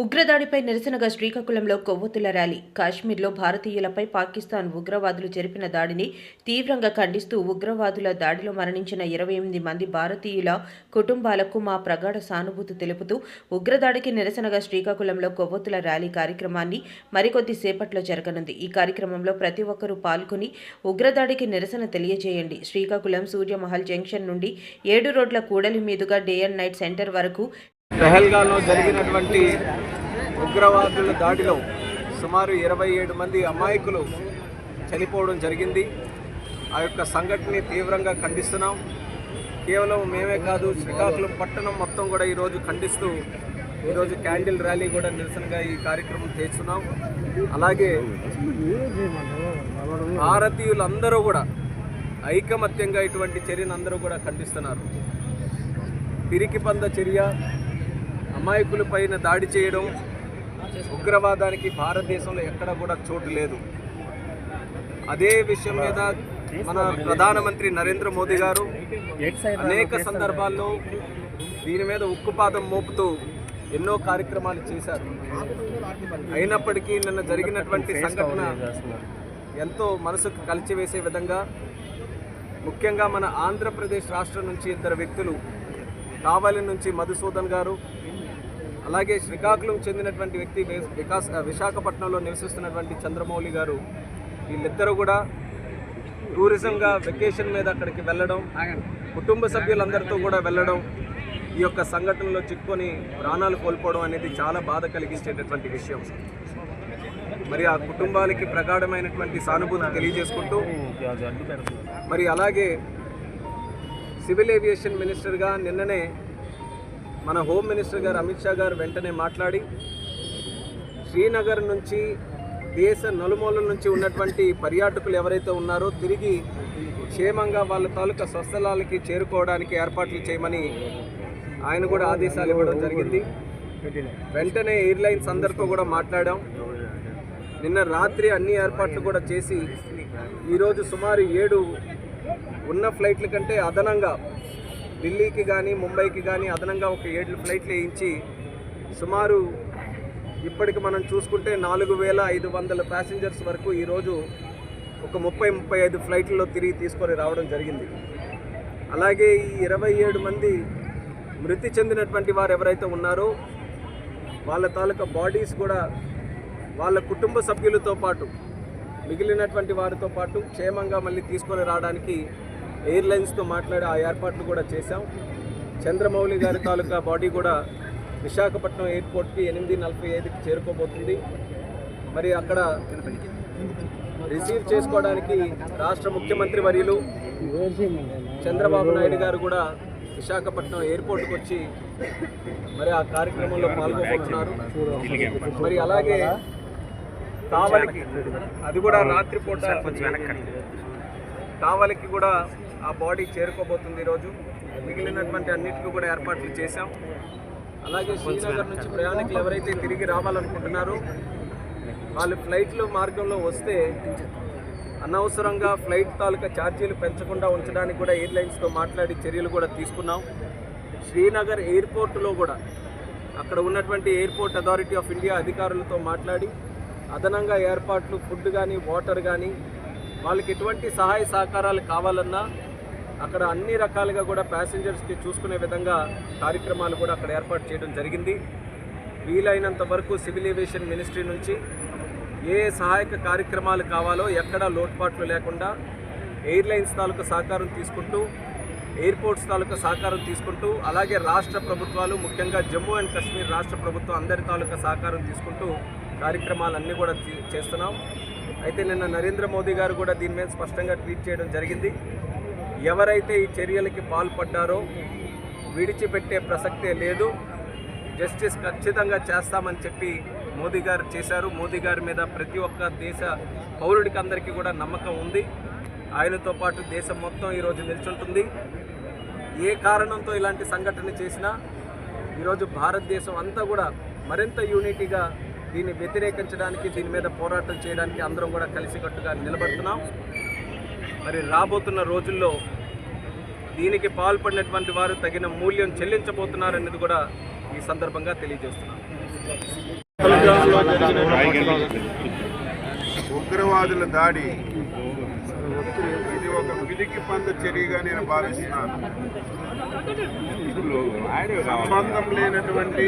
ఉగ్రదాడిపై నిరసనగా శ్రీకాకుళంలో కొవ్వొత్తుల ర్యాలీ. కాశ్మీర్లో భారతీయులపై పాకిస్తాన్ ఉగ్రవాదులు జరిపిన దాడిని తీవ్రంగా ఖండిస్తూ ఉగ్రవాదుల దాడిలో మరణించిన ఇరవై ఎనిమిది మంది భారతీయుల కుటుంబాలకు మా ప్రగాఢ సానుభూతి తెలుపుతూ ఉగ్రదాడికి నిరసనగా శ్రీకాకుళంలో కొవ్వొత్తుల ర్యాలీ కార్యక్రమాన్ని మరికొద్ది సేపట్లో జరగనుంది. ఈ కార్యక్రమంలో ప్రతి ఒక్కరూ పాల్గొని ఉగ్రదాడికి నిరసన తెలియజేయండి. శ్రీకాకుళం సూర్యమహల్ జంక్షన్ నుండి ఏడు రోడ్ల కూడలి మీదుగా డే అండ్ నైట్ సెంటర్ వరకు పెహల్గాలో జరిగినటువంటి ఉగ్రవాదుల దాడిలో సుమారు ఇరవై ఏడు మంది అమాయకులు చనిపోవడం జరిగింది. ఆ యొక్క సంఘటనని తీవ్రంగా ఖండిస్తున్నాం. కేవలం మేమే కాదు శ్రీకాకుళం పట్టణం మొత్తం కూడా ఈరోజు ఖండిస్తూ ఈరోజు క్యాండిల్ ర్యాలీ కూడా నిరసనగా ఈ కార్యక్రమం చేస్తున్నాం. అలాగే భారతీయులందరూ కూడా ఐకమత్యంగా ఇటువంటి చర్యను అందరూ కూడా ఖండిస్తున్నారు. పిరికి పంద చర్య అమాయకుల పైన దాడి చేయడం ఉగ్రవాదానికి భారతదేశంలో ఎక్కడ కూడా చోటు లేదు. అదే విషయం మీద మన ప్రధానమంత్రి నరేంద్ర మోదీ గారు అనేక సందర్భాల్లో దీని మీద ఉక్కుపాదం మోపుతూ ఎన్నో కార్యక్రమాలు చేశారు. అయినప్పటికీ నిన్న జరిగినటువంటి సంఘటన ఎంతో మనసుకు కలిచివేసే విధంగా ముఖ్యంగా మన ఆంధ్రప్రదేశ్ రాష్ట్రం నుంచి ఇద్దరు వ్యక్తులు కావలి నుంచి మధుసూదన్ గారు అలాగే శ్రీకాకుళం చెందినటువంటి వ్యక్తి వికాస్ విశాఖపట్నంలో నివసిస్తున్నటువంటి చంద్రమౌళి గారు వీళ్ళిద్దరూ కూడా టూరిజంగా వెకేషన్ మీద అక్కడికి వెళ్ళడం కుటుంబ సభ్యులందరితో కూడా వెళ్ళడం ఈ యొక్క సంఘటనలో చిక్కుకొని ప్రాణాలు కోల్పోవడం అనేది చాలా బాధ కలిగించేటటువంటి విషయం. మరి ఆ కుటుంబాలకి ప్రగాఢమైనటువంటి సానుభూతి తెలియజేసుకుంటూ మరి అలాగే సివిల్ ఏవియేషన్ మినిస్టర్గా నిన్ననే మన హోమ్ మినిస్టర్ గారు అమిత్ షా గారు వెంటనే మాట్లాడి శ్రీనగర్ నుంచి దేశ నలుమూలల నుంచి ఉన్నటువంటి పర్యాటకులు ఎవరైతే ఉన్నారో తిరిగి క్షేమంగా వాళ్ళ తాలూకా స్వస్థలాలకి చేరుకోవడానికి ఏర్పాట్లు చేయమని ఆయన కూడా ఆదేశాలు ఇవ్వడం జరిగింది. వెంటనే ఎయిర్లైన్స్ అందరితో కూడా మాట్లాడాం. నిన్న రాత్రి అన్ని ఏర్పాట్లు కూడా చేసి ఈరోజు సుమారు ఏడు ఉన్న ఫ్లైట్ల కంటే అదనంగా ఢిల్లీకి కానీ ముంబైకి కానీ అదనంగా ఒక ఏడు ఫ్లైట్లు వేయించి సుమారు ఇప్పటికి మనం చూసుకుంటే నాలుగు వేల ఐదు వందల ప్యాసింజర్స్ వరకు ఈరోజు ఒక ముప్పై ముప్పై ఐదు ఫ్లైట్లలో తిరిగి తీసుకొని రావడం జరిగింది. అలాగే ఈ ఇరవై ఏడు మంది మృతి చెందినటువంటి వారు ఎవరైతే ఉన్నారో వాళ్ళ తాలూకా బాడీస్ కూడా వాళ్ళ కుటుంబ సభ్యులతో పాటు మిగిలినటువంటి వారితో పాటు క్షేమంగా మళ్ళీ తీసుకొని రావడానికి ఎయిర్లైన్స్తో మాట్లాడి ఆ ఏర్పాట్లు కూడా చేశాం. చంద్రమౌళి గారి తాలూకా బాడీ కూడా విశాఖపట్నం ఎయిర్పోర్ట్కి ఎనిమిది నలభై ఐదుకి చేరుకోబోతుంది. మరి అక్కడ రిసీవ్ చేసుకోవడానికి రాష్ట్ర ముఖ్యమంత్రి వర్యులు చంద్రబాబు నాయుడు గారు కూడా విశాఖపట్నం ఎయిర్పోర్ట్కి వచ్చి మరి ఆ కార్యక్రమంలో పాల్గొబోతున్నారు మరి అలాగే కావలికి అది కూడా రాత్రిపూట కావలికి కూడా ఆ బాడీ చేరుకోబోతుంది ఈరోజు. మిగిలినటువంటి అన్నిటికీ కూడా ఏర్పాట్లు చేశాం. అలాగే శ్రీనగర్ నుంచి ప్రయాణికులు ఎవరైతే తిరిగి రావాలనుకుంటున్నారో వాళ్ళు ఫ్లైట్లు మార్గంలో వస్తే అనవసరంగా ఫ్లైట్ తాలూకా ఛార్జీలు పెంచకుండా ఉంచడానికి కూడా ఎయిర్లైన్స్తో మాట్లాడి చర్యలు కూడా తీసుకున్నాం. శ్రీనగర్ ఎయిర్పోర్టులో కూడా అక్కడ ఉన్నటువంటి ఎయిర్పోర్ట్ అథారిటీ ఆఫ్ ఇండియా అధికారులతో మాట్లాడి అదనంగా ఏర్పాట్లు ఫుడ్ కానీ వాటర్ కానీ వాళ్ళకి ఎటువంటి సహాయ సహకారాలు కావాలన్నా అక్కడ అన్ని రకాలుగా కూడా ప్యాసింజర్స్కి చూసుకునే విధంగా కార్యక్రమాలు కూడా అక్కడ ఏర్పాటు చేయడం జరిగింది. వీలైనంత వరకు సివిల్ ఏవియేషన్ మినిస్ట్రీ నుంచి ఏ సహాయక కార్యక్రమాలు కావాలో ఎక్కడా లోటుపాట్లు లేకుండా ఎయిర్లైన్స్ తాలూకా సహకారం తీసుకుంటూ ఎయిర్పోర్ట్స్ తాలూకా సహకారం తీసుకుంటూ అలాగే రాష్ట్ర ప్రభుత్వాలు ముఖ్యంగా జమ్మూ అండ్ కాశ్మీర్ రాష్ట్ర ప్రభుత్వం అందరి తాలూకా సహకారం తీసుకుంటూ కార్యక్రమాలన్నీ కూడా చేస్తున్నాం. అయితే నిన్న నరేంద్ర మోదీ గారు కూడా దీని మీద స్పష్టంగా ట్వీట్ చేయడం జరిగింది. ఎవరైతే ఈ చర్యలకి పాల్పడ్డారో విడిచిపెట్టే ప్రసక్తే లేదు. జస్టిస్ ఖచ్చితంగా చేస్తామని చెప్పి మోదీ గారు చేశారు. మోదీ గారి మీద ప్రతి ఒక్క దేశ పౌరుడికి అందరికీ కూడా నమ్మకం ఉంది. ఆయనతో పాటు దేశం మొత్తం ఈరోజు నిల్చుంటుంది. ఏ కారణంతో ఇలాంటి సంఘటన చేసినా ఈరోజు భారతదేశం అంతా కూడా మరింత యూనిటీగా దీన్ని వ్యతిరేకించడానికి దీని మీద పోరాటం చేయడానికి అందరం కూడా కలిసికట్టుగా నిలబడుతున్నాం. మరి రాబోతున్న రోజుల్లో దీనికి పాల్పడినటువంటి వారు తగిన మూల్యం చెల్లించబోతున్నారనేది కూడా ఈ సందర్భంగా తెలియజేస్తున్నాం ఉగ్రవాదుల దాడి. ఇది ఒక పిరికి పంద చర్యగా నేను భావిస్తున్నాను. సంబంధం లేనటువంటి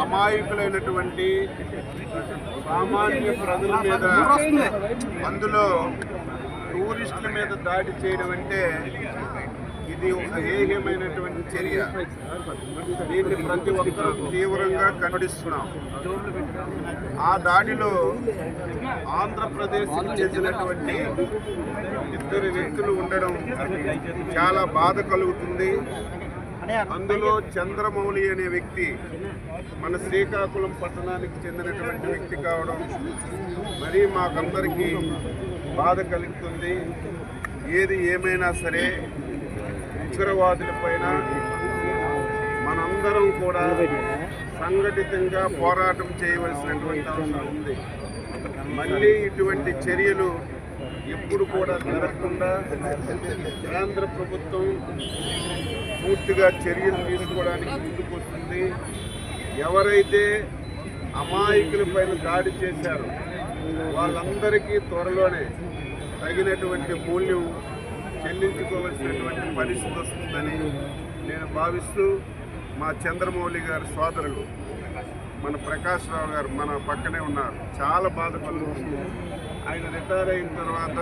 అమాయకులైనటువంటి సామాన్య ప్రజల మీద అందులో టూరిస్టుల మీద దాడి చేయడం అంటే ఇది ఒక ఏహ్యమైనటువంటి చర్య. దీన్ని ప్రతి ఒక్కరూ తీవ్రంగా కనడిస్తున్నాం ఆ దాడిలో ఆంధ్రప్రదేశ్కి చెందినటువంటి ఇద్దరు వ్యక్తులు ఉండడం చాలా బాధ కలుగుతుంది. అందులో చంద్రమౌళి అనే వ్యక్తి మన శ్రీకాకుళం పట్టణానికి చెందినటువంటి వ్యక్తి కావడం మరీ మాకందరికీ బాధ కలుగుతుంది. ఏది ఏమైనా సరే ఉగ్రవాదుల పైన మనందరం కూడా సంఘటితంగా పోరాటం చేయవలసినటువంటి అవసరం ఉంది. మళ్ళీ ఇటువంటి చర్యలు ఎప్పుడు కూడా జరగకుండా కేంద్ర ప్రభుత్వం పూర్తిగా చర్యలు తీసుకోవడానికి ముందుకు వస్తుంది ఎవరైతే అమాయకుల పైన దాడి చేశారో వాళ్ళందరికీ త్వరలోనే తగినటువంటి మూల్యం చెల్లించుకోవాల్సినటువంటి పరిస్థితి వస్తుందని నేను భావిస్తూ మా చంద్రమౌళి గారి సోదరులు మన ప్రకాష్ రావు గారు మన పక్కనే ఉన్నారు. చాలా బాధపడుతుంది ఆయన రిటైర్ అయిన తర్వాత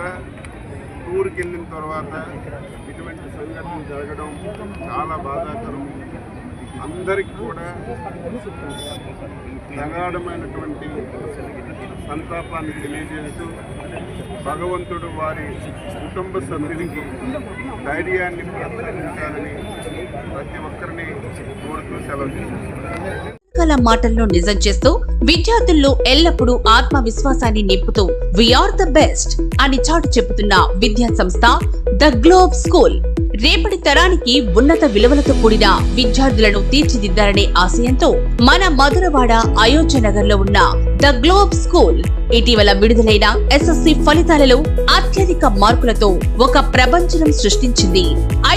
టూర్కి వెళ్ళిన తర్వాత ఇటువంటి సంఘటనలు జరగడం చాలా బాధాకరం. అందరికి కూడా ప్రగాఢమైనటువంటి సంతాపాన్ని తెలియజేస్తూ భగవంతుడు వారి కుటుంబ సభ్యునికి ధైర్యాన్ని ప్రసాదించాలని ప్రతి ఒక్కరిని కోరుతూ సెలవు తీసుకుంటున్నాను. మాటల్లో నిజం చేస్తూ విద్యార్థుల్లో ఎల్లప్పుడూ ఆత్మవిశ్వాసాన్ని నింపుతూ వీఆర్ ద బెస్ట్ అని చాటు చెబుతున్న విద్యా సంస్థ ద గ్లోబ్ స్కూల్ రేపటి తరానికి ఉన్నత విలువలతో కూడిన విద్యార్థులను తీర్చిదిద్దారనే ఆశయంతో మన మధురవాడ అయోధ్య నగర్లో ఉన్న ద గ్లోబ్ స్కూల్ ఇటీవల విడుదలైన ఎస్ఎస్సి ఫలితాలలో అత్యధిక మార్కులతో ఒక ప్రపంచం సృష్టించింది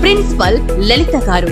ప్రిన్సిపల్ లలిత గారు.